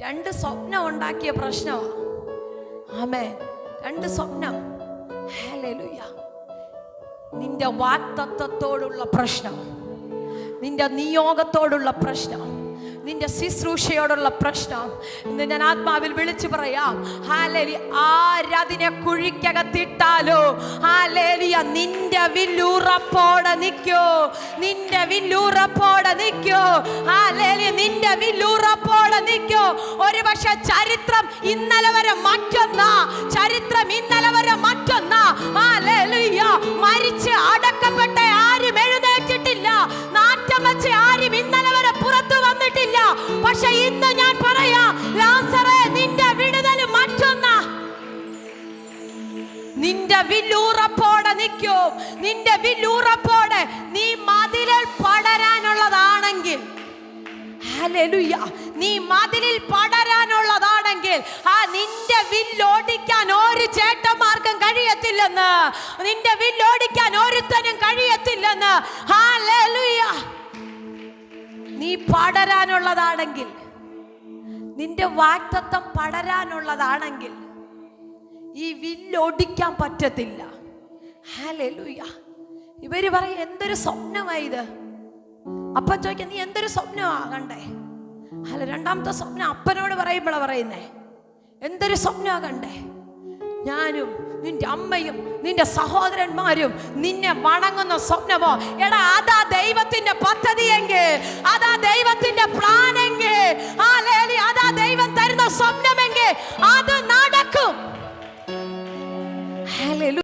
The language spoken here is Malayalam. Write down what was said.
രണ്ട് സ്വപ്നം ഉണ്ടാക്കിയ പ്രശ്നമാണ് ആമേ രണ്ട് സ്വപ്നം. നിന്റെ വാക്തത്വത്തോടുള്ള പ്രശ്നം. നിന്റെ നിയോഗത്തോടുള്ള പ്രശ്നം. നിന്റെ ശുശ്രൂഷയോടുള്ള പ്രശ്നം. ഇന്ന് ഞാൻ ആത്മാവിൽ വിളിച്ചു പറയാം. ഹാലേലി ആരതിനെ കുഴിക്കകത്തിട്ടാലോ? ഹാലേലിയ. നിന്റെ വില്ലൂറപ്പോടെ നിൽക്കോ നിന്റെ വില്ലൂറപ്പോടെ നിൽക്കോ ഹാലേലിയ ചരിത്രം ഇന്നലെ വരെ മറ്റൊന്ന. ചരിത്രം ഇന്നലെ വരെ മറ്റൊന്ന. മരിച്ച് അടക്കപ്പെട്ട ആരും എഴുന്നേറ്റിട്ടില്ല. നാറ്റം വെച്ച് ആരും ഇന്നലെ വരെ പുറത്തു വന്നിട്ടില്ല. പക്ഷെ ഇന്ന് ഞാൻ പറയാം ലാസറെ നിന്റെ വിടുതൽ മറ്റൊന്ന. നിന്റെ വില്ലൂറപ്പോടെ നിൽക്കും. നിന്റെ വില്ലൂറപ്പോടെ ഹല്ലേലൂയ. നീ മതിലിൽ പടരാനുള്ളതാണെങ്കിൽ ആ നിന്റെ വില്ലോടിക്കാൻ ഒരു ചേട്ടന്മാർക്കും കഴിയത്തില്ലെന്ന്. നിന്റെ വില്ലോടിക്കാൻ ഒരുത്തനും കഴിയത്തില്ലെന്ന്. ഹല്ലേലൂയ. നീ പടരാനുള്ളതാണെങ്കിൽ നിന്റെ വാക്തത്വം പടരാനുള്ളതാണെങ്കിൽ ഈ വില്ലൊടിക്കാൻ പറ്റത്തില്ല. ഹാലൂയ ഇവർ പറയും എന്തൊരു സ്വപ്നമായി ഇത്? അപ്പൻ ചോദിക്കാം നീ എന്തൊരു സ്വപ്നമാ കണ്ടേ? അല്ല രണ്ടാമത്തെ സ്വപ്നം അപ്പനോട് പറയുമ്പോഴാണ് പറയുന്നേ. എന്തൊരു സ്വപ്നമാ കണ്ടേ? ഞാനും നിന്റെ അമ്മയും നിന്റെ സഹോദരന്മാരും നിന്നെ വണങ്ങുന്ന സ്വപ്നമോ? എടാ അതാ ദൈവത്തിന്റെ പദ്ധതിയെങ്കിൽ അതാ ദൈവത്തിന്റെ പ്ലാനെങ്കിൽ